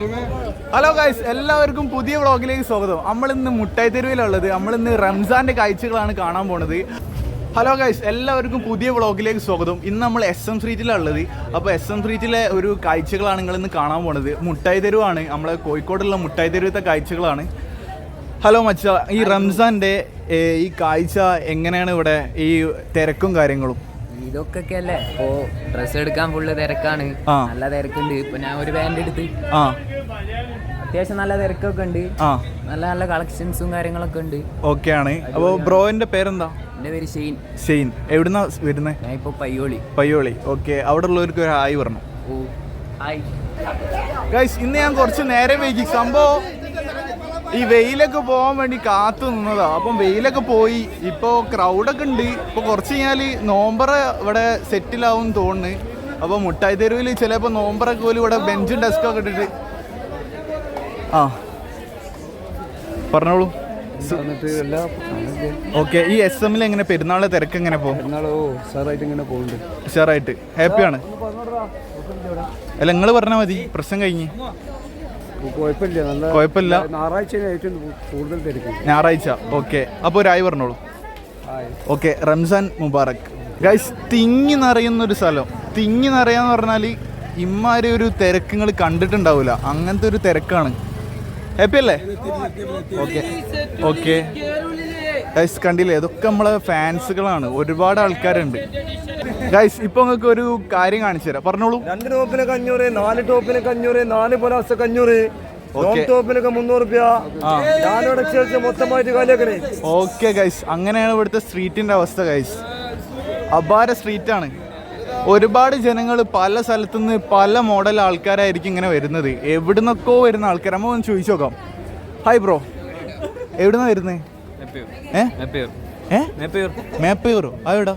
Hello guys എല്ലാവർക്കും പുതിയ വ്ളോഗിലേക്ക് സ്വാഗതം. നമ്മളിന്ന് മുട്ടായി തെരുവിലുള്ളത് നമ്മൾ ഇന്ന് റംസാന്റെ കാഴ്ചകളാണ് കാണാൻ പോണത്. ഹലോ ഗൈസ് എല്ലാവർക്കും പുതിയ വ്ളോഗിലേക്ക് സ്വാഗതം. ഇന്ന് നമ്മൾ എസ് എം സ്ട്രീറ്റിലാണ് ഉള്ളത്. അപ്പോൾ എസ് എം സ്ട്രീറ്റിലെ ഒരു കാഴ്ചകളാണ് നിങ്ങൾ ഇന്ന് കാണാൻ പോണത്. മുട്ടായി തെരുവാണ് നമ്മളെ കോഴിക്കോടുള്ള മുട്ടായി തെരുവത്തെ കാഴ്ചകളാണ്. ഹലോ മച്ച ഈ റംസാന്റെ ഈ കാഴ്ച എങ്ങനെയാണ് ഇവിടെ ഈ തിരക്കും കാര്യങ്ങളും? ഇതൊക്കെ അല്ലേ ഇപ്പോ ഡ്രസ് എടുക്കാൻ ഫുള്ള് തിരക്കാണ്. നല്ല തിരക്കുണ്ട്. ഇപ്പൊ ഞാൻ ഒരു പാന്റ് എടുത്ത്. അത്യാവശ്യം നല്ല തിരക്കൊക്കെ ഉണ്ട്. നല്ല നല്ല കളക്ഷൻസും കാര്യങ്ങളൊക്കെ ഉണ്ട്. ഓക്കെ ആണ് അപ്പോൾ ബ്രോന്റെ പേരെന്താ? എന്റെ പേര് ഷെയ്ൻ. ഷെയ്ൻ. എവിടുന്നാ വരുന്നേ? ഞാൻ ഇപ്പൊ പയ്യോളി. പയ്യോളി. ഓക്കെ. അവിടെ ഉള്ളവർക്ക് ഒരു ഹായ് പറഞ്ഞു. ഓ ഹായ്. ഗൈസ് ഇന്ന് ഞാൻ കുറച്ച് നേരെ വൈകി. സംഭവം ഈ വെയിലൊക്കെ പോകാൻ വേണ്ടി കാത്തു നിന്നതാ. അപ്പം വെയിലൊക്കെ പോയി. ഇപ്പോൾ ക്രൗഡൊക്കെ ഉണ്ട്. ഇപ്പോൾ കുറച്ച് കഴിഞ്ഞാൽ നോമ്പറ ഇവിടെ സെറ്റിലാവും തോന്നുന്നു. അപ്പോൾ മുട്ടായി തെരുവിൽ ചിലപ്പോൾ നോമ്പറൊക്കെ പോലും ഇവിടെ ബെഞ്ചും ഡെസ്കൊക്കെ ഇട്ടിട്ട്. ആ. പറഞ്ഞോളൂ. ഓക്കെ ഈ എസ് എമ്മിൽ എങ്ങനെ പെരുന്നാളിലെ തിരക്ക് എങ്ങനെ പോകും പെരുന്നാളോ ഉഷാറായിട്ട് ഹാപ്പിയാണ് അല്ല നിങ്ങൾ പറഞ്ഞാൽ മതി. പ്രശ്നം കഴിഞ്ഞ്. കുഴപ്പമില്ല. നല്ല കുഴപ്പമില്ല. ഞായറാഴ്ച ഏറ്റവും കൂടുതൽ തിരക്ക്. ഞായറാഴ്ച. ഓക്കെ. അപ്പോൾ ഒരു ആയി പറഞ്ഞോളൂ. ഓക്കെ. റംസാൻ മുബാറക്. ഗൈസ് തിങ്ങി നിറയുന്ന ഒരു സ്ഥലം. തിങ്ങി നിറയാന്ന് പറഞ്ഞാൽ ഇമ്മാരി ഒരു തിരക്ക് നിങ്ങൾ കണ്ടിട്ടുണ്ടാവില്ല അങ്ങനത്തെ ഒരു തിരക്കാണ്. ഹാപ്പി അല്ലേ? ഓക്കെ. ഓക്കെ. ഗൈസ് കണ്ടില്ലേ? ഇതൊക്കെ നമ്മളെ ഫാൻസുകളാണ് ഒരുപാട് ആൾക്കാരുണ്ട്. ഗൈസ് ഇപ്പൊ നിങ്ങൾക്ക് ഒരു കാര്യം കാണിച്ചു തരാം. പറഞ്ഞോളൂ. രണ്ട് ടോപ്പിന് അഞ്ഞൂറ് നാല് ടോപ്പിന് അഞ്ഞൂറ് നാല് പൊലാസൊക്കെ അഞ്ഞൂറ്. ലോങ് ടോപ്പിനൊക്കെ മുന്നൂറ് രൂപ ഞാനിവിടെ ചേർത്ത് മൊത്തമായിട്ട് കാലിയാക്കണേ ഓക്കെ ഗൈസ് അങ്ങനെയാണ് ഇവിടുത്തെ സ്ട്രീറ്റിന്റെ അവസ്ഥ ഗൈസ് അപാര സ്ട്രീറ്റ് ആണ്. ഒരുപാട് ജനങ്ങൾ പല സ്ഥലത്തുനിന്ന് പല മോഡൽ ആൾക്കാരായിരിക്കും ഇങ്ങനെ വരുന്നത്. എവിടുന്നൊക്കെ വരുന്ന ആൾക്കാർ നമ്മൾ ഒന്ന് ചോദിച്ചു നോക്കാം. ഹായ് ബ്രോ എവിടുന്നാ വരുന്നത് ഏ? മേപ്പയൂർ. മേപ്പയൂറോ അതെവിടാ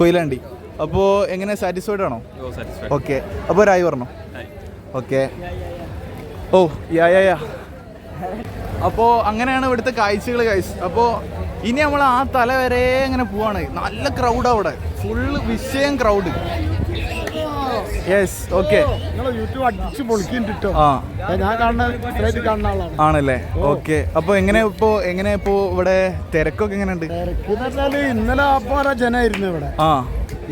കൊയിലാണ്ടി. അപ്പോൾ എങ്ങനെ സാറ്റിസ്ഫൈഡ് ആണോ? ഓക്കെ. അപ്പോൾ ഒരായി പറഞ്ഞോ. Okay. Oh yeah yeah yeah. അപ്പോൾ അങ്ങനെയാണ് ഇവിടുത്തെ കാഴ്ചകൾ കാഴ്ച അപ്പോൾ ഇനി നമ്മൾ ആ തല വരെ ഇങ്ങനെ പോവാണ്. നല്ല ക്രൗഡ് അവിടെ. ഫുള്ള് വിഷയം ക്രൗഡ് യെസ് ഓക്കെ നിങ്ങളെ യൂട്യൂബ് അടിച്ച് പൊളിക്കിട്ടോ ആ ഞാൻ കാണുന്ന സ്ഥിരമായിട്ട് കാണുന്ന ആളാണ്. ആണല്ലേ? ഓക്കെ അപ്പൊ എങ്ങനെ ഇപ്പോ എങ്ങനെ ഇപ്പോ ഇവിടെ തിരക്കൊക്കെ എങ്ങനെയുണ്ട്? ഇന്നലെ അപ്പാറ ജനായിരുന്നു ഇവിടെ. ആ.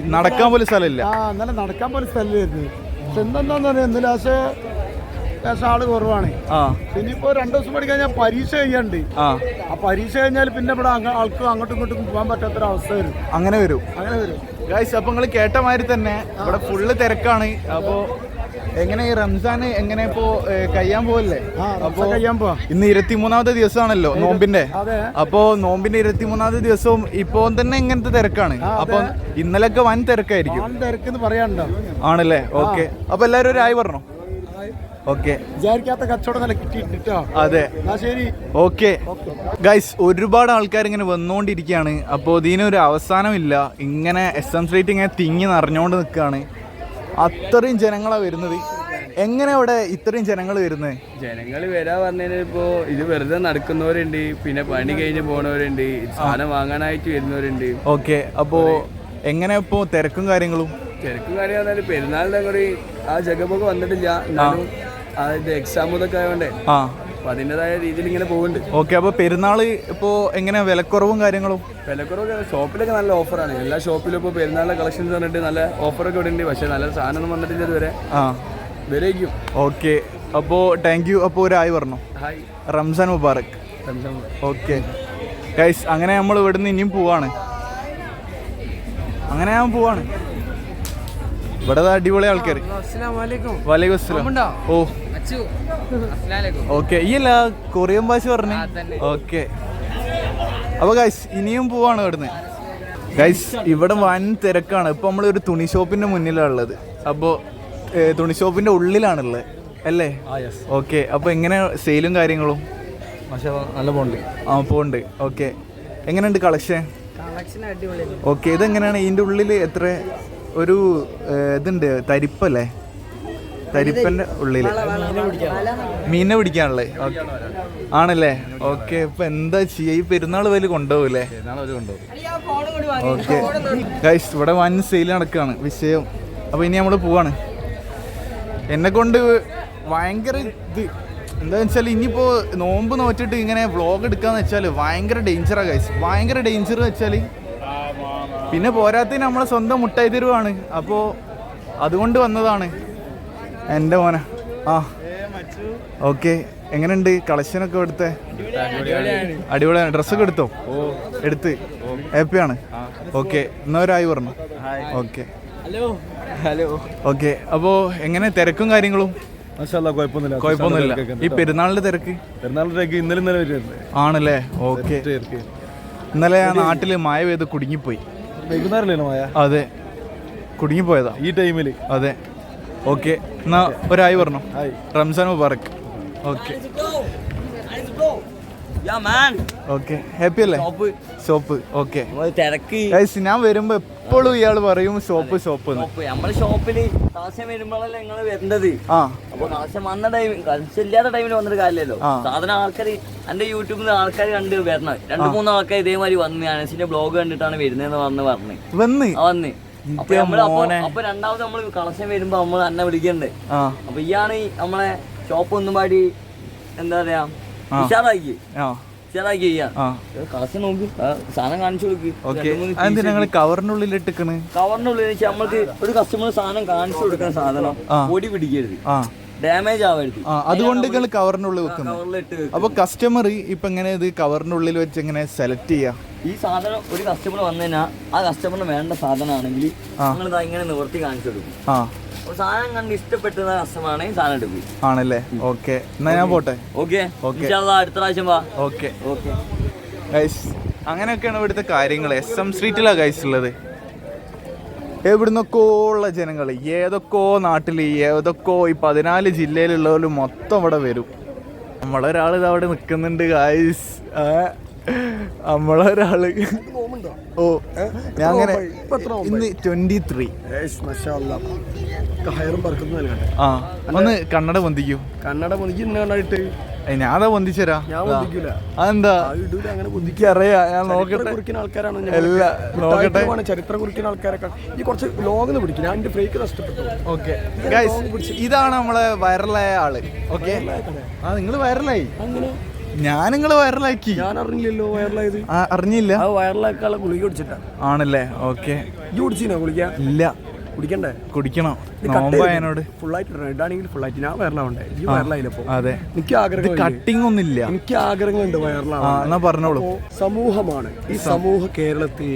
നടക്കാൻ പോലും സ്ഥലമില്ല. ഇന്നലെ നടക്കാൻ പോലും സ്ഥലമായിരുന്നു പക്ഷെ എന്തെന്താന്ന് പറയാ ഇന്നലെ പക്ഷേ ആൾ കുറവാണ്. ആ. പിന്നെ ഇപ്പോ രണ്ടു ദിവസം പഠിക്കാൻ കഴിഞ്ഞാൽ പരീക്ഷ കഴിയാണ്ട് ആ. പരീക്ഷ കഴിഞ്ഞാൽ പിന്നെ ഇവിടെ ആൾക്കും അങ്ങോട്ടും ഇങ്ങോട്ടും പോകാൻ പറ്റാത്തൊരു അവസ്ഥ വരും. അങ്ങനെ വരും. അങ്ങനെ വരും. ഗായ്സ് അപ്പൊ നിങ്ങൾ കേട്ട മാതിരി തന്നെ ഇവിടെ ഫുള്ള് തിരക്കാണ്. അപ്പോ എങ്ങനെ ഈ റംസാൻ എങ്ങനെ ഇപ്പോ കഴിയാൻ പോവല്ലേ? അപ്പൊ കഴിയാൻ പോവാ. ഇന്ന് ഇരുപത്തിമൂന്നാമത്തെ ദിവസമാണല്ലോ നോമ്പിന്റെ. അപ്പോ നോമ്പിന്റെ ഇരുപത്തിമൂന്നാമത്തെ ദിവസവും ഇപ്പോ തന്നെ ഇങ്ങനത്തെ തിരക്കാണ്. അപ്പൊ ഇന്നലൊക്കെ വൻ തിരക്കായിരിക്കും. പറയാനുണ്ടോ? ആണല്ലേ? ഓക്കെ. അപ്പൊ എല്ലാരും ഒരു ആയി പറഞ്ഞോ? ഓക്കെ. വിചാരിക്കാത്ത കച്ചവടം നല്ല കിട്ടിയിട്ടോ അതെ. ശരി. ഓക്കെ. ഗൈസ് ഒരുപാട് ആൾക്കാർ ഇങ്ങനെ വന്നുകൊണ്ടിരിക്കുകയാണ് അപ്പോൾ ഇതിനൊരു അവസാനമില്ല ഇങ്ങനെ എസ് എം സ്ട്രീറ്റ് ഇങ്ങനെ തിങ്ങി നിറഞ്ഞുകൊണ്ട് നിൽക്കുകയാണ്. അത്രയും ജനങ്ങളാണ് വരുന്നത്. എങ്ങനെ അവിടെ ഇത്രയും ജനങ്ങൾ വരുന്നത്? ജനങ്ങൾ വരാ പറഞ്ഞാൽ ഇപ്പോ ഇത് വെറുതെ നടക്കുന്നവരുണ്ട്. പിന്നെ പണി കഴിഞ്ഞ് പോണവരുണ്ട്. സാധനം വാങ്ങാനായിട്ട് വരുന്നവരുണ്ട്. ഓക്കെ. അപ്പോ എങ്ങനെ ഇപ്പോ തിരക്കും കാര്യങ്ങളും? തിരക്കും കാര്യം പെരുന്നാളിന്റെ കൂടി ആ ജഗമൊക്കെ വന്നിട്ടില്ല. എന്നാലും ആ ഇത് എക്സാം ഇതൊക്കെ ആയതുകൊണ്ടേ ആ. അപ്പൊ അതിന്റെതായ രീതിയിൽ ഇങ്ങനെ പോകുന്നുണ്ട് ഓക്കെ അപ്പോൾ പെരുന്നാൾ ഇപ്പോൾ എങ്ങനെ വിലക്കുറവും കാര്യങ്ങളും? വിലക്കുറവൊക്കെ ഷോപ്പിലൊക്കെ നല്ല ഓഫറാണ് എല്ലാ ഷോപ്പിലും ഇപ്പോൾ പെരുന്നാളിലെ കളക്ഷൻസ് പറഞ്ഞിട്ട് നല്ല ഓഫറൊക്കെ ഇടുന്നുണ്ട് പക്ഷേ നല്ല സാധനം വന്നിട്ടില്ല ഇതുവരെ. ആ. വരേക്കും ഓക്കെ അപ്പോൾ താങ്ക് യു അപ്പോൾ ഒരു ആയി പറഞ്ഞു. ഹായ്. റംസാൻ മുബാറക്. ഓക്കെ. ഗൈസ് അങ്ങനെ നമ്മൾ ഇവിടുന്ന് ഇനിയും പോവാണ്. അങ്ങനെ ഞാൻ പോവാണ്. ഇവിടെ അടിപൊളി ആൾക്കാർ വലൈക്കും അസ്സലാം. ഓ. ഓക്കെ ഈ അല്ല കൊറിയൻ ഭാഷ പറഞ്ഞു? ഓക്കെ. അപ്പൊ ഗൈസ് ഇനിയും പോവാണ് ഇവിടുന്ന്. ഗൈസ് ഇവിടെ വൻ തിരക്കാണ്. ഇപ്പൊ നമ്മൾ ഒരു തുണി ഷോപ്പിന്റെ മുന്നിലാണ് ഉള്ളത് അപ്പോൾ തുണി ഷോപ്പിന്റെ ഉള്ളിലാണുള്ളത്. അല്ലേ? ഓക്കെ അപ്പൊ എങ്ങനെ സെയിലും കാര്യങ്ങളും? പക്ഷേ നല്ല പോണ്ട് ആ പോണ്ട് ഓക്കെ. എങ്ങനെയുണ്ട് കളക്ഷൻ ഓക്കെ ഇതെങ്ങനെയാണ്? ഇതിന്റെ ഉള്ളിൽ എത്ര ഒരു ഇതുണ്ട് തരിപ്പല്ലേ? തരിപ്പന്റെ ഉള്ളിൽ മീനെ പിടിക്കാനുള്ളത് ഓക്കെ ആണല്ലേ? ഓക്കെ ഇപ്പൊ എന്താ ചെയ്യാ? ഈ പെരുന്നാൾ വലിയ കൊണ്ടുപോകൂലേ? ഓക്കെ. ഗൈസ് ഇവിടെ വൻ സെയിൽ നടക്കുകയാണ് വിഷയം. അപ്പൊ ഇനി നമ്മൾ പോവാണ്. എന്നെ കൊണ്ട് ഭയങ്കര ഇത് എന്താ വെച്ചാൽ ഇനിയിപ്പോ നോമ്പ് നോറ്റിട്ട് ഇങ്ങനെ വ്ളോഗ് എടുക്കാന്ന് വെച്ചാൽ ഭയങ്കര ഡേഞ്ചറാ ഗൈസ് ഭയങ്കര ഡേഞ്ചർ വെച്ചാൽ പിന്നെ പോരാത്തിന് നമ്മളെ സ്വന്തം മുട്ടായി തരുവാണ്. അപ്പോൾ അതുകൊണ്ട് വന്നതാണ്. എന്റെ മോനെ. ആ. ഓക്കെ. എങ്ങനെയുണ്ട്? കളക്ഷനൊക്കെ എടുത്തേ? അടിപൊളിയാണ്. ഡ്രസ്സൊക്കെ എടുത്തോ? എടുത്ത്. ഹാപ്പിയാണ്. ഓക്കെ. എന്നാ ഒരായി പറഞ്ഞു. ഓക്കെ. ഹലോ. ഹലോ. ഓക്കെ. അപ്പോ എങ്ങനെ തിരക്കും കാര്യങ്ങളും? കുഴപ്പമൊന്നുമില്ല. ഈ പെരുന്നാളിന്റെ തിരക്ക്? പെരുന്നാളിലേക്ക് ഇന്നലെ ഇന്നലെ വരുന്നത് ആണല്ലേ? ഓക്കെ. ഇന്നലെ ആ നാട്ടിൽ മഴ പെയ്ത് കുടുങ്ങിപ്പോയി. വൈകുന്നേരമല്ലേ മായ അതെ. കുടുങ്ങിപ്പോയതാ. ഈ ടൈമിൽ അതെ. ഓക്കെ എന്നാ ഒരായി പറഞ്ഞു. Ramzan Mubarak. Okay. Yeah man okay happy അല്ലേ? Shop okay. തിരക്ക്. ഞാൻ വരുമ്പോ എപ്പോഴും ഇയാൾ പറയും ഷോപ്പ് ഷോപ്പ് നമ്മൾ ഷോപ്പ് നമ്മളെ ഷോപ്പിൽ കാശം വരുമ്പോഴല്ലേ നിങ്ങൾ വരേണ്ടത് അപ്പൊ കാശം വന്ന ടൈം കാശില്ലാത്ത ടൈമിൽ വന്നിട്ട് കാര്യമല്ലോ. സാധനം ആൾക്കാർ എന്റെ യൂട്യൂബിൽ നിന്ന് ആൾക്കാർ കണ്ട് വരണം. രണ്ട് മൂന്ന് ആൾക്കാർ ഇതേമാതിരി വന്ന് അനസിന്റെ ബ്ലോഗ് കണ്ടിട്ടാണ് വരുന്നതെന്ന് വന്ന് പറഞ്ഞു. വന്ന്? വന്ന്. അപ്പൊ രണ്ടാമത് നമ്മൾ കളക്ഷൻ വരുമ്പോ നമ്മൾ അന്നെ വിളിക്കണ്ടേ. അപ്പൊ ഇയാണ് നമ്മളെ ഷോപ്പ് ഒന്നും പാടി എന്താ പറയാ. ഉഷാറാക്കി ഉഷാറാക്കി കളക്ഷൻ നോക്ക്. സാധനം കാണിച്ചു കൊടുക്ക്. കവറിനുള്ളിൽ ഇട്ടിക്കണ്? കവറിനുള്ളിൽ നമ്മൾക്ക് ഒരു കസ്റ്റമർ സാധനം കാണിച്ചു കൊടുക്കുന്ന സാധനം ഓടി പൊടി പിടിക്കരുത്. ഡാമേജ് ആവരുത്. അതുകൊണ്ട് നിങ്ങൾ കവറിനുള്ളിൽ വെക്കുന്നു. അപ്പൊ കസ്റ്റമർ ഇപ്പൊ എങ്ങനെ ഇത് കവറിനുള്ളിൽ വെച്ച് എങ്ങനെ സെലക്ട് ചെയ്യാ? ഈ സാധനം ഒരു കസ്റ്റമർ വന്നു കഴിഞ്ഞാൽ ആ കസ്റ്റമറിന് വേണ്ട സാധനമാണെങ്കിൽ നമ്മൾ നിങ്ങൾ ഇങ്ങനെ നിവർത്തി കാണിച്ചു കൊടുക്കും. സാധനം കണ്ട് ഇഷ്ടപ്പെട്ടുന്ന കസ്റ്റമർ ആണെങ്കിൽ സാധനം എടുക്കും. ആണല്ലേ? ഓക്കെ. എന്നാ ഞാൻ പോട്ടെ? ഓക്കെ. അടുത്ത പ്രാവശ്യം വാ. ഓക്കെ. ഓക്കെ. അങ്ങനെയൊക്കെയാണ് ഇവിടുത്തെ കാര്യങ്ങൾ. എസ് എം സ്ട്രീറ്റിലാണ് ഗൈസ് ഉള്ളത്. എവിടുന്നൊക്കെ ഉള്ള ജനങ്ങൾ ഏതൊക്കെയോ നാട്ടിൽ ഏതൊക്കെയോ ഈ പതിനാല് ജില്ലയിലുള്ളവർ മൊത്തം ഇവിടെ വരും. നമ്മളൊരാൾ ഇത് അവിടെ നിൽക്കുന്നുണ്ട് ഗൈസ് നമ്മളൊരാൾ ഓ ഞാൻ അങ്ങനെ ഇന്ന് ട്വന്റി ത്രീ ആ ഒന്ന് കണ്ണട പൊന്തിക്കൂ. കണ്ണട പൊന്നിക്ക് ഇന്ന കണ്ടിട്ട് ഞാൻ ഞാനതാ പൊന്തിച്ചരാ. അതെന്താ? എനിക്കറിയാ ഞാൻ നോക്കട്ടെ. കുറിക്കുന്ന ആൾക്കാരാണ് അല്ല നോക്കട്ടെ. ചരിത്രം കുറിക്കുന്ന ആൾക്കാരൊക്കെ. ഈ കുറച്ച് ലോകം പിടിക്കും. ഞാൻ എന്റെ ബ്രേക്ക് നഷ്ടപ്പെട്ടു. ഓക്കെ. ഇതാണ് നമ്മളെ വൈറലായ ആൾ. ഓക്കെ? ആ നിങ്ങൾ വൈറലായി. അങ്ങനെ ഞാൻ നിങ്ങൾ വൈറലാക്കി. ഞാൻ അറിഞ്ഞില്ലല്ലോ വൈറലായത് അറിഞ്ഞില്ല. ആ വൈറലാക്കാനുള്ള ഗുളിക കുടിച്ചിട്ടാ. ആണല്ലേ? ഓക്കെ. ഈ കുടിച്ചിനോ ഗുളിക? ഇല്ല. കുടിക്കണ്ടേ? കുടിക്കണം. നോമ്പ എന്നോട് ഫുള്ളായിട്ട് ഇടാണെങ്കിൽ ഫുള്ളായിട്ട് ഞാൻ വയറിലാവണ്ടേ ഈ വയറിലായില്ലപ്പോ അതെ. എനിക്ക് ആഗ്രഹം കട്ടിങ് ഒന്നുമില്ല. എനിക്ക് ആഗ്രഹങ്ങളുണ്ട് ആ വയറിലാവാൻ പറഞ്ഞോളൂ. സമൂഹമാണ്. ഈ സമൂഹ കേരളത്തിൽ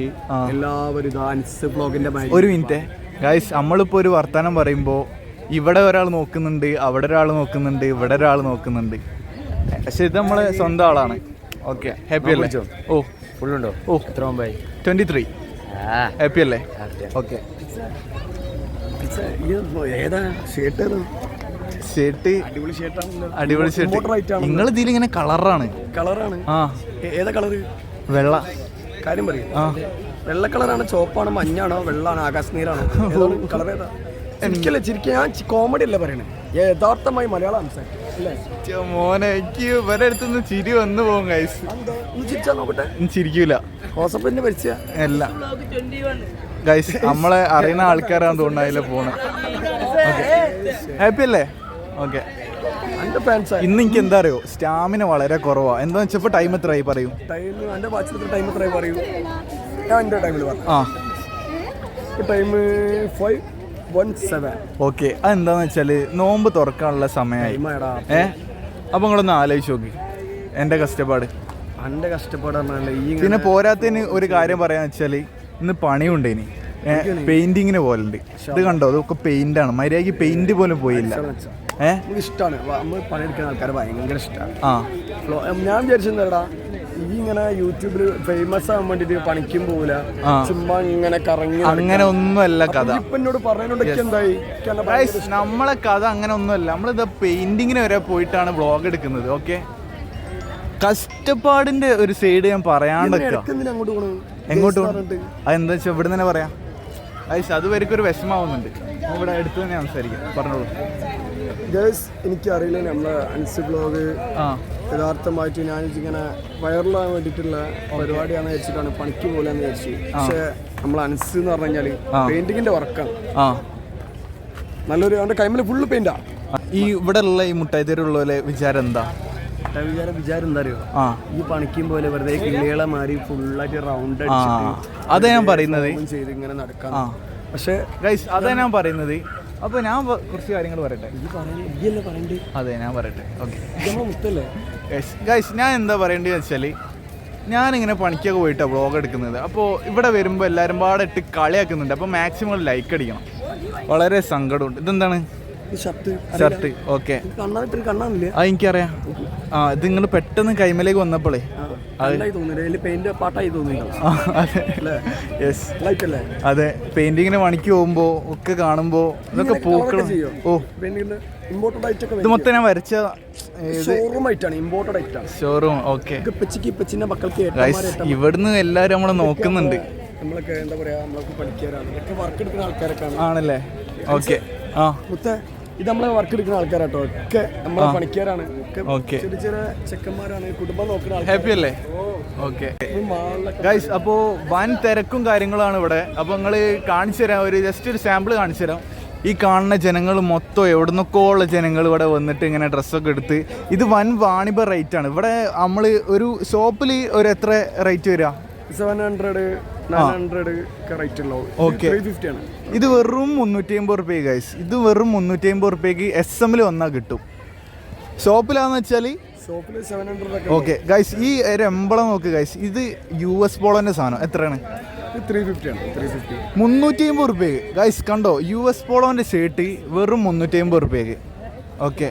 എല്ലാവരും ഡാൻസ് ബ്ലോഗിന്റെ ഒരു മിനിറ്റ് ഗൈസ് നമ്മളിപ്പോ ഒരു വർത്തമാനം പറയുമ്പോ ഇവിടെ ഒരാൾ നോക്കുന്നുണ്ട് അവിടെ ഒരാൾ നോക്കുന്നുണ്ട് ഇവിടെ ഒരാൾ നോക്കുന്നുണ്ട്. പക്ഷെ ഇത് നമ്മളെ സ്വന്തം ആളാണ്. ഓക്കെ ഹാപ്പി അല്ലേ? ഓ. ഫുള്ളുണ്ടോ? ഓ. എത്ര മുമ്പായി? ട്വന്റി ത്രീ ഹാപ്പി അല്ലേ? ഓക്കെ ഏതാ? ഷർട്ട് ഷർട്ട് അടിപൊളി ഷർട്ട് നിങ്ങൾ ഇതിൽ ഇങ്ങനെ കളറാണ്. കളറാണ് ആ. ഏതാ കളർ വെള്ള. കാര്യം പറയും. ആ. വെള്ള കളറാണ് ചോപ്പാണോ മഞ്ഞാണോ വെള്ളാണോ ആകാശ നീരാണോ ഏതാണ് കളർ ഏതാ? ചിരിക്കല്ലേ ചിരിക്കാൻ ഞാൻ കോമഡി അല്ലേ പറയണേ? യഥാർത്ഥമായി മലയാളം സംസാരിക്കും. മോനെ എനിക്ക് ഇവരെ അടുത്തുനിന്ന് ചിരി വന്നു പോകും ഗൈസ് ചിരിച്ചാ നോക്കട്ടെ? ചിരിക്കൂല. ഹോസപ്പിന്റെ പരിചയ അല്ല. ഗൈസ് നമ്മളെ അറിയുന്ന ആൾക്കാരാന്ന് തോന്നുന്നു അതിലെ പോണേ. ഹാപ്പി അല്ലേ? ഓക്കെ ഇന്ന് എനിക്ക് എന്താ അറിയോ? സ്റ്റാമിന വളരെ കുറവാ. എന്താ വെച്ചപ്പോ ടൈം എത്രയായി പറയൂ? ടൈം എന്റെ വാച്ചിൽ ടൈം എത്രയായി പറയൂ? ആ. ടൈം ഫൈവ് ഓക്കെ അതെന്താന്ന് വെച്ചാൽ നോമ്പ് തുറക്കാനുള്ള സമയമായി ഏ? അപ്പൊ നിങ്ങളൊന്ന് ആലോചിച്ച് നോക്കി. എന്റെ കഷ്ടപ്പാട്. എന്റെ കഷ്ടപ്പാട് പിന്നെ പോരാത്തതിന് ഒരു കാര്യം പറയാന്ന് വെച്ചാൽ ഇന്ന് പണിയുണ്ട് ഇനി. പെയിന്റിങ്ങിന് പോലുണ്ട് ഇത് കണ്ടോ? അതൊക്കെ പെയിന്റ് ആണ് മര്യാദയ്ക്ക് പെയിന്റ് പോലും പോയില്ല. ഏഹ് ഇഷ്ടമാണ് നമ്മൾ പണിയെടുക്കുന്ന ആൾക്കാർ ഭയങ്കര ഇഷ്ടമാണ് ആ. ഞാൻ വിചാരിച്ചെന്താടാ ഈ ഇങ്ങനെ യൂട്യൂബിൽ ഫേമസ് ആവാൻ വേണ്ടിട്ട് പണിക്കും പോവില്ല. ചുമ്മാ ഇങ്ങനെ കറങ്ങി അങ്ങനെ ഒന്നുമല്ല കഥ. ഇപ്പൊ എന്നോട് പറഞ്ഞോണ്ടൊക്കെ എന്തായി? നമ്മളെ കഥ അങ്ങനെ ഒന്നുമല്ല. നമ്മളിത് പെയിന്റിങ്ങിന് വരെ പോയിട്ടാണ് വ്ളോഗ് എടുക്കുന്നത് ഓക്കെ കഷ്ടപ്പാടിന്റെ ഒരു സൈഡ് ഞാൻ പോണു എങ്ങോട്ട്. അതെന്താ വെച്ചാൽ ഇവിടെ തന്നെ പറയാം. അത് വരെയൊക്കെ ഒരു വിഷമാവുന്നുണ്ട് ഇവിടെ അടുത്ത് തന്നെ സംസാരിക്കാം. പറഞ്ഞോളൂ. Guys, എനിക്കറിയില്ല നമ്മളെ അൻസ് ബ്ലോഗ് യഥാർത്ഥമായിട്ട് ഞാൻ ഇങ്ങനെ വൈറലാകാൻ വേണ്ടിയിട്ടുള്ള പരിപാടിയാണെന്ന് വെച്ചിട്ടാണ് പണിക്ക് പോലെന്ന് വിചാരിച്ചു. പക്ഷെ നമ്മൾ അൻസ് എന്ന് പറഞ്ഞു കഴിഞ്ഞാൽ പെയിന്റിങ്ങിന്റെ വർക്കാണ്. നല്ലൊരു അവന്റെ കൈമിൽ ഫുള്ള് പെയിന്റാ ഈ ഇവിടെ ഉള്ള ഈ മുട്ടായി തെരുവുള്ള വിചാരം എന്താ? വിചാരം വിചാരം എന്താ അറിയോ? ഈ പണിക്കും പോലെ വെറുതെ കിളികളെ മാറി ഫുള്ളായിട്ട് റൗണ്ട് അതാ ഞാൻ പറയുന്നത്. ചെയ്ത് ഇങ്ങനെ നടക്കാം പക്ഷെ അതാ ഞാൻ പറയുന്നത്. അപ്പൊ ഞാൻ കുറച്ച് കാര്യങ്ങൾ പറയട്ടെ? അതെ ഞാൻ പറയട്ടെ. ഓക്കെ. ഗൈസ് ഞാൻ എന്താ പറയേണ്ടത് വെച്ചാൽ ഞാനിങ്ങനെ പണിക്കൊക്കെ പോയിട്ടാണ് വ്ളോഗ് എടുക്കുന്നത്. അപ്പോൾ ഇവിടെ വരുമ്പോൾ എല്ലാവരും പാടെ ഇട്ട് കളിയാക്കുന്നുണ്ട് അപ്പോൾ മാക്സിമം ലൈക്ക് അടിക്കണം. വളരെ സങ്കടമുണ്ട്. ഇതെന്താണ്? ഷർട്ട് ഓക്കെ എനിക്കറിയാം. ആ ഇത് നിങ്ങൾ പെട്ടെന്ന് കൈമലേക്ക് വന്നപ്പോളേ അതെ പെയിന്റിങ്ങിന് പണിക്ക് പോകുമ്പോ ഒക്കെ കാണുമ്പോ ഇതൊക്കെ പൂക്കളും. ചെയ്യോ? ഓ. ഇത് മൊത്തം ഞാൻ വരച്ച ഷോറൂം ഓക്കെ ഇവിടുന്ന് എല്ലാരും നമ്മളെ നോക്കുന്നുണ്ട്. ആണല്ലേ? ഓക്കെ ആ. ഇത് നമ്മളെ വർക്ക് എടുക്കുന്ന ആൾക്കാരാട്ടോ. ഒക്കെ നമ്മളെ പണിക്കാരാണ്. ഒക്കെ ചെറിയ ചെറിയ ചെക്കന്മാരാണ്. കുടുംബം നോക്കുന്ന ഹാപ്പി അല്ലേ? ഓക്കെ. ഗൈസ് അപ്പോ വൻ തിരക്കും കാര്യങ്ങളാണ് ഇവിടെ. അപ്പോൾ നിങ്ങൾ കാണിച്ചു തരാം. ഒരു ജസ്റ്റ് ഒരു സാമ്പിൾ കാണിച്ചു തരാം. ഈ കാണുന്ന ജനങ്ങൾ മൊത്തം എവിടുന്നൊക്കെ ഉള്ള ജനങ്ങൾ ഇവിടെ വന്നിട്ട് ഇങ്ങനെ ഡ്രസ്സൊക്കെ എടുത്ത് ഇത് വൻ വാണിഭ റേറ്റ് ആണ്. ഇവിടെ നമ്മൾ ഒരു ഷോപ്പിൽ ഒരു എത്ര റേറ്റ് വരിക സെവൻ ഹൺഡ്രഡ് ഇത്. വെറും മുന്നൂറ്റി അമ്പത് റുപ്യ ഗൈസ് ഇത് വെറും മുന്നൂറ്റി അമ്പത് റുപ്യക്ക് എസ് എമ്മിൽ വന്നാൽ കിട്ടും. ഷോപ്പിലാന്ന് വെച്ചാൽ ഒക്കെ ഓക്കെ ഗൈസ് ഈ ഒരു എമ്പളം നോക്ക് ഗൈസ് ഇത് യു എസ് പോളോന്റെ സാധനം. എത്രയാണ്? മുന്നൂറ്റി അമ്പത് റുപ്യക്ക് ഗൈസ് കണ്ടോ? യു എസ് പോളോന്റെ ഷർട്ട് വെറും മുന്നൂറ്റി അമ്പത് റുപ്യക്ക് ഓക്കെ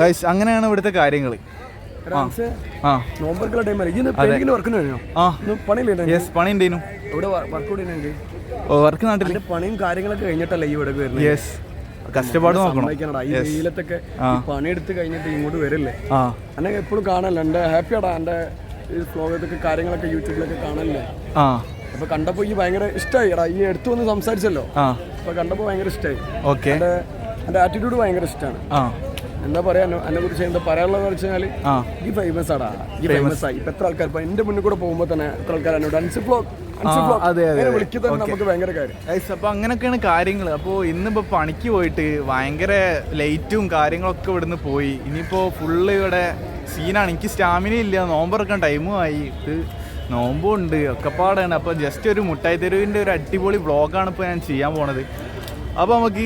ഗൈസ് അങ്ങനെയാണ് ഇവിടുത്തെ കാര്യങ്ങൾ ആ നോമ്പർക്കുള്ള ഇവിടെ വർക്ക് വർക്ക് നാട്ടിൽ പണിയും കാര്യങ്ങളൊക്കെ കഴിഞ്ഞിട്ടല്ലേ ഈ ഇവിടെ വരുന്നത്? യെസ് കഷ്ടപ്പാട് നോക്കണം. സമ്മതിക്കണടാ. ഈ വെയിലത്തൊക്കെ ഈ പണിയെടുത്ത് കഴിഞ്ഞിട്ട് ഇങ്ങോട്ട് വരില്ലേ? ആ. എന്നെ എപ്പോഴും കാണല്ലോ ഹാപ്പിയാടാ. ഫ്ലോഗത്തൊക്കെ കാര്യങ്ങളൊക്കെ യൂട്യൂബിലൊക്കെ കാണല്ലേ അപ്പൊ കണ്ടപ്പോ ഈ ഭയങ്കര ഇഷ്ടമായി എടാ ഈ എടുത്തു വന്ന് സംസാരിച്ചല്ലോ. അപ്പൊ കണ്ടപ്പോ ഭയങ്കര ഇഷ്ടമായി ഓക്കെ ആറ്റിറ്റ്യൂഡ് ഭയങ്കര ഇഷ്ടമാണ് എന്താ പറയാ എന്നെ കുറിച്ച് എന്താ പറയാനുള്ളത് വെച്ചാൽ ഈ ഫേമസ് ആടാ. ഈ ഫേമസ് ആയി. ഇപ്പൊ എത്ര ആൾക്കാർ ഇപ്പൊ എന്റെ മുന്നിൽ കൂടെ പോകുമ്പോ തന്നെ എത്ര ആൾക്കാർ എന്നോട് അൻസി ഫ്ലോ അൻസി അതെ, അതെ, അതെ. വിളിക്കുന്നത് നമുക്ക് ഭയങ്കര കാര്യം. ഗൈസ് അപ്പോൾ അങ്ങനെയൊക്കെയാണ് കാര്യങ്ങൾ അപ്പോൾ ഇന്നിപ്പോ പണിക്ക് പോയിട്ട് ഭയങ്കര ലൈറ്റും കാര്യങ്ങളൊക്കെ ഇവിടുന്ന് പോയി. ഇനിയിപ്പോ ഫുള്ള് ഇവിടെ സീനാണ് എനിക്ക് സ്റ്റാമിന ഇല്ല. നോമ്പറക്കാൻ ടൈമും ആയി. ഇത് നോമ്പും ഉണ്ട് ഒക്കെപ്പാടാണ് അപ്പൊ അപ്പോൾ ജസ്റ്റ് ഒരു മുട്ടായി തെരുവിന്റെ ഒരു അടിപൊളി വ്ളോഗാണ് ഇപ്പോൾ ഞാൻ ചെയ്യാൻ പോണത്. അപ്പോൾ നമുക്ക്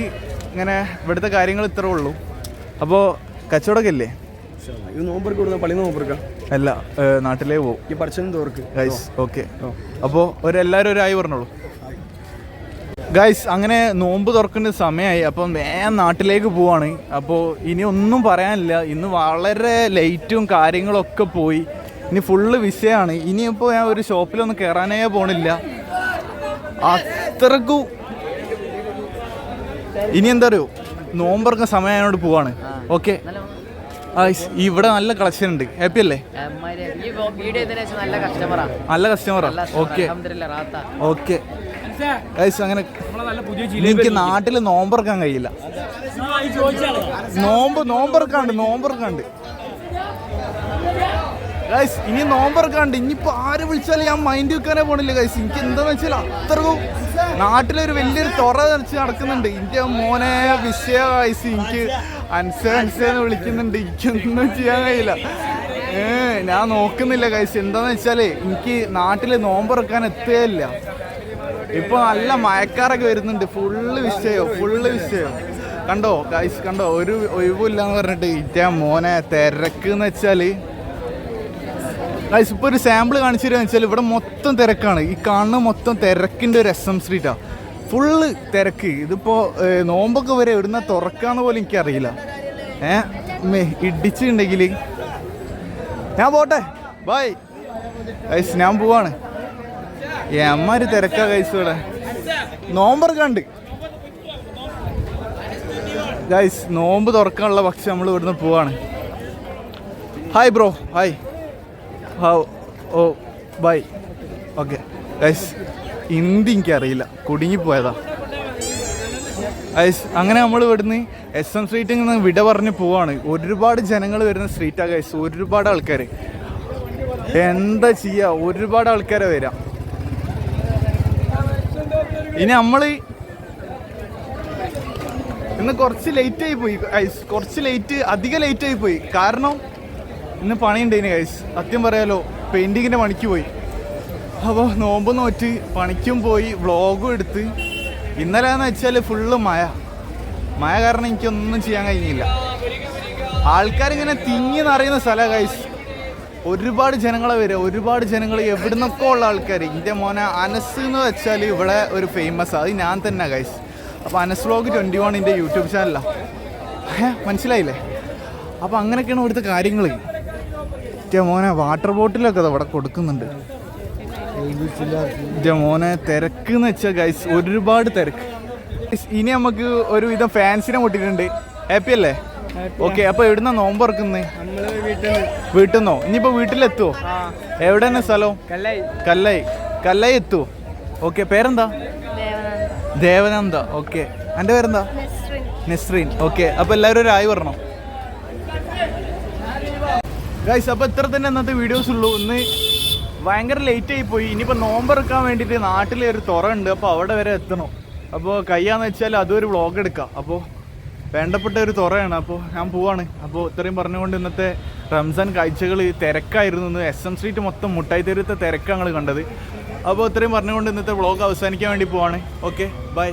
ഇങ്ങനെ ഇവിടുത്തെ കാര്യങ്ങൾ ഇത്രേ ഉള്ളൂ. അപ്പോൾ കച്ചവടമൊക്കെ ഇല്ലേ ഇത് പള്ളി അല്ല നാട്ടിലേ പോകും ഈ പറിച്ചതും തോർക്ക്. Guys okay. അപ്പോൾ ഒരെല്ലാവരും ഒരു ഒരായി പറഞ്ഞോളൂ. ഗൈസ് അങ്ങനെ നോമ്പ് തുറക്കുന്ന സമയമായി അപ്പം വേഗം നാട്ടിലേക്ക് പോവാണ്. അപ്പോൾ ഇനി ഒന്നും പറയാനില്ല. ഇന്ന് വളരെ ലൈറ്റും കാര്യങ്ങളൊക്കെ പോയി. ഇനി ഫുള്ള് വിഷയമാണ് ഇനിയിപ്പോൾ ഞാൻ ഒരു ഷോപ്പിലൊന്നും കയറാനേ പോണില്ല. അത്രക്കും ഇനി എന്താ അറിയോ? നോമ്പറക്കുന്ന സമയം അതിനോട് പോവാണ്. ഓക്കെ ഇവിടെ നല്ല കളക്ഷൻ ഉണ്ട്. ഹാപ്പി അല്ലേ? ഈ വീഡിയോ ഇതിനെ നല്ല കസ്റ്റമറാ നല്ല കസ്റ്റമറാ ഓക്കെ ഓക്കെ അങ്ങനെ എനിക്ക് നാട്ടിൽ നോമ്പറക്കാൻ കഴിയില്ല. നോമ്പ് നോമ്പറക്കാണ്ട് നോമ്പറക്കാണ്ട് ഗൈസ് ഇനി നോമ്പറക്കാണ്ട് ഇനിയിപ്പോ ആര് വിളിച്ചാലും ഞാൻ മൈൻഡ് വെക്കാനേ പോണില്ല ഗൈസ് എനിക്ക് എന്താന്ന് വെച്ചാൽ അത്രയും നാട്ടിലൊരു വലിയൊരു തുറ നിറച്ച് നടക്കുന്നുണ്ട്. എന്റെ മോനെ വിഷയ ഗൈസ് എനിക്ക് അൻസ അൻസ എന്ന് വിളിക്കുന്നുണ്ട്. എനിക്കൊന്നും ചെയ്യാൻ കഴിയില്ല. ഞാൻ നോക്കുന്നില്ല ഗൈസ് എന്താന്ന് വെച്ചാലേ എനിക്ക് നാട്ടിൽ നോമ്പറക്കാൻ എത്തുകയില്ല. ഇപ്പൊ നല്ല മയക്കാറൊക്കെ വരുന്നുണ്ട്. ഫുള്ള് വിഷയോ ഫുള്ള് വിഷയോ. കണ്ടോ ഗൈസ് കണ്ടോ ഒരു ഒഴിവില്ല എന്ന് പറഞ്ഞിട്ട് ഇറ്റ മോനെ തിരക്ക് എന്ന് വെച്ചാൽ ഗൈസ് ഇപ്പോൾ ഒരു സാമ്പിൾ കാണിച്ചു തരാന്ന് വെച്ചാൽ ഇവിടെ മൊത്തം തിരക്കാണ്. ഈ കാണുന്ന മൊത്തം തിരക്കിന്റെ ഒരു എസ് എം സ്ട്രീറ്റാണ് ഫുള്ള് തിരക്ക്. ഇതിപ്പോൾ നോമ്പൊക്കെ വരെ എവിടുന്ന തുറക്കാന്ന് പോലും എനിക്കറിയില്ല. ഏ? ഇടിച്ചിട്ടുണ്ടെങ്കിൽ ഞാൻ പോട്ടെ. ബൈ ഗൈസ് ഞാൻ പോവാണ്. എമ്മാര് തിരക്കാ ഗൈസ് ഇവിടെ. നോമ്പറക്കാണ്ട്. ഗൈസ് നോമ്പ് തുറക്കാനുള്ള പക്ഷെ നമ്മൾ ഇവിടുന്ന് പോവാണ്. Hi bro hi how oh bye okay guys Hindi എനിക്കറിയില്ല. കുടുങ്ങിപ്പോയതാ ഐസ് അങ്ങനെ നമ്മൾ ഇവിടുന്ന് എസ് എം സ്ട്രീറ്റിൽ നിന്ന് വിട പറഞ്ഞ് പോവാണ്. ഒരുപാട് ജനങ്ങൾ വരുന്ന സ്ട്രീറ്റാണ് ഗൈസ് ഒരുപാട് ആൾക്കാർ എന്താ ചെയ്യുക ഒരുപാട് ആൾക്കാരെ വരാം. ഇനി നമ്മൾ ഇന്ന് കുറച്ച് ലേറ്റ് ആയി പോയി ഐസ് കുറച്ച് ലേറ്റ് അധികം ലേറ്റ് ആയി പോയി. കാരണം ഇന്ന് പണിയുണ്ടേന് കൈസ് സത്യം പറയാലോ പെയിന്റിങ്ങിന്റെ പണിക്ക് പോയി. അപ്പോൾ നോമ്പ് നോറ്റ് പണിക്കും പോയി വ്ളോഗും എടുത്ത്. ഇന്നലെ എന്ന് വെച്ചാൽ ഫുള്ള് മഴ. മഴ കാരണം എനിക്കൊന്നും ചെയ്യാൻ കഴിഞ്ഞില്ല. ആൾക്കാരിങ്ങനെ തിങ്ങി നിറയുന്ന സ്ഥലമാണ് കൈസ് ഒരുപാട് ജനങ്ങളെ വരിക. ഒരുപാട് ജനങ്ങൾ എവിടുന്നൊക്കെ ഉള്ള ആൾക്കാർ എന്റെ മോനെ അനസ് എന്ന് വെച്ചാൽ ഇവിടെ ഒരു ഫേമസ് അത് ഞാൻ തന്നെ കൈസ് അപ്പോൾ അനസ് വ്ളോഗ് ട്വന്റി വൺ എന്റെ യൂട്യൂബ് ചാനലാണ് മനസ്സിലായില്ലേ? അപ്പോൾ അങ്ങനെയൊക്കെയാണ് ഇവിടുത്തെ കാര്യങ്ങൾ എന്റെ മോനെ വാട്ടർ ബോട്ടിലൊക്കെ അവിടെ ഇവിടെ കൊടുക്കുന്നുണ്ട്. എന്റെ മോനെ തിരക്ക് എന്ന് വെച്ചാൽ ഗൈസ് ഒരുപാട് തിരക്ക്. ഇനി നമുക്ക് ഒരുവിധം ഫാൻസിനെ മുട്ടിയിട്ടുണ്ട് ഹാപ്പി അല്ലേ? ഓക്കെ അപ്പൊ എവിടുന്ന നോമ്പ് തുറക്കുന്നത് നമ്മൾ വീട്ടിൽ നിന്ന് ഇനിയിപ്പോ വീട്ടിലെത്തുവോ? എവിടെ തന്നെ സ്ഥലം? കല്ലായി. കല്ലായി. കല്ലായി എത്തുവോ? ഓക്കെ പേരെന്താ? ദേവനന്ദ. ഓക്കെ എന്റെ പേരെന്താ? നെസ്രീൻ. ഓക്കെ അപ്പൊ എല്ലാവരും ഒരു ആയി പറഞ്ഞോ ഗൈസ് അപ്പോൾ ഇത്ര തന്നെ അന്നത്തെ വീഡിയോസ് ഉള്ളൂ. ഇന്ന് ഭയങ്കര ലേറ്റ് ആയി പോയി. ഇനിയിപ്പോൾ നോമ്പെടുക്കാൻ വേണ്ടിയിട്ട് നാട്ടിലെ ഒരു തുറ ഉണ്ട്. അപ്പോൾ അവിടെ വരെ എത്തണം. അപ്പോൾ കയ്യാന്ന് വെച്ചാൽ അതും ഒരു വ്ളോഗ് എടുക്കാം. അപ്പോൾ വേണ്ടപ്പെട്ട ഒരു തുറയാണ്. അപ്പോൾ ഞാൻ പോവാണ്. അപ്പോൾ ഇത്രയും പറഞ്ഞുകൊണ്ട് ഇന്നത്തെ റംസാൻ കാഴ്ചകൾ തിരക്കായിരുന്നു. എസ് എം സ്ട്രീറ്റ് മൊത്തം മുട്ടായി തീരത്തെ തിരക്കാണ് കണ്ടത്. അപ്പോൾ ഇത്രയും പറഞ്ഞുകൊണ്ട് ഇന്നത്തെ വ്ളോഗ് അവസാനിക്കാൻ വേണ്ടി പോവാണ്. Okay bye